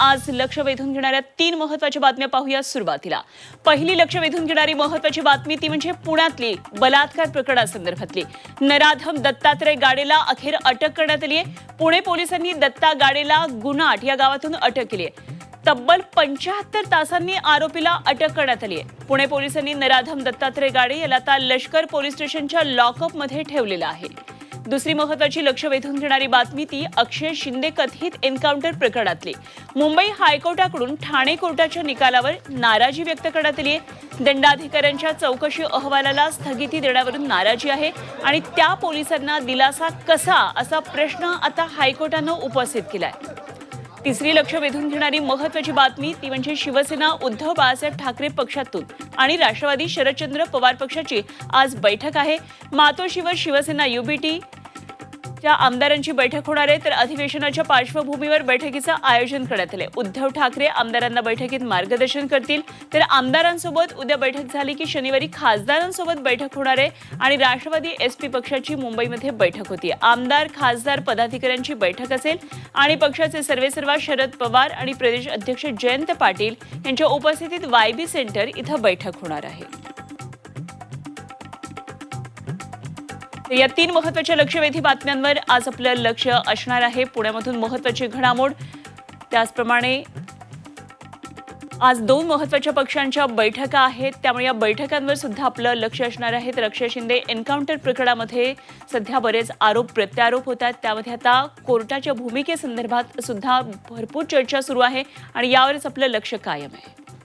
आज लक्ष वेधून घेणाऱ्या तीन महत्त्वाच्या बातम्या पाहूया सुरुवातीला. पहिली लक्ष वेधून घेणारी महत्वाची बातमी ती म्हणजे पुण्यातली बलात्कार प्रकरणासंदर्भातली. नराधम दत्तात्रय गाडेला अखेर अटक करण्यात आली आहे पुणे पोलिसांनी दत्ता गाडेला गुनाट या गावातून अटक केली आहे तब्बल पंच्याहत्तर तासांनी आरोपीला अटक करण्यात आली आहे पुणे पोलिसांनी नराधम दत्तात्रय गाडे याला आता लष्कर पोलीस स्टेशनच्या लॉकअपमध्ये ठेवलेलं आहे. दुसरी महत्वाची लक्ष वेधून घेणारी बातमी ती अक्षय शिंदे कथित एन्काउंटर प्रकरणातली. मुंबई हायकोर्टाकडून ठाणे कोर्टाच्या निकालावर नाराजी व्यक्त करण्यात आली आहे दंडाधिकाऱ्यांच्या चौकशी अहवालाला स्थगिती देण्यावरून नाराजी आहे आणि त्या पोलिसांना दिलासा कसा असा प्रश्न आता हायकोर्टानं उपस्थित केलाय. तिसरी लक्ष वेधून घेणारी महत्वाची बातमी ती म्हणजे शिवसेना उद्धव बाळासाहेब ठाकरे पक्षातून आणि राष्ट्रवादी शरदचंद्र पवार पक्षाची आज बैठक आहे. मातोश्रीवर शिवसेना युबीटी च्या आमदारांची बैठक होणार आहे तर अधिवेशनाच्या पार्श्वभूमीवर बैठकीचं आयोजन करण्यात आले उद्धव ठाकरे आमदारांना बैठकीत मार्गदर्शन करतील. तर आमदारांसोबत उद्या बैठक झाली की शनिवारी खासदारांसोबत बैठक होणार आहे आणि राष्ट्रवादी एसपी पक्षाची मुंबईमध्ये बैठक होती. आमदार खासदार पदाधिकाऱ्यांची बैठक असेल आणि पक्षाचे सर्वेसर्वा शरद पवार आणि प्रदेश अध्यक्ष जयंत पाटील यांच्या उपस्थितीत वायबी सेंटर इथं बैठक होणार आहे. या तीन महत्त्वाच्या लक्षवेधी बातम्यांवर आज आपलं लक्ष असणार आहे. पुण्यामधून महत्वाची घडामोड. त्याचप्रमाणे आज दोन महत्त्वाच्या पक्षांच्या बैठका आहेत. त्यामुळे या बैठकांवर सुद्धा आपलं लक्ष असणार आहे. तर अक्षय शिंदे एन्काउंटर प्रकरणामध्ये सध्या बरेच आरोप प्रत्यारोप होत आहेत. त्यामध्ये आता कोर्टाच्या भूमिकेसंदर्भात सुद्धा भरपूर चर्चा सुरू आहे आणि यावरच आपलं लक्ष कायम आहे.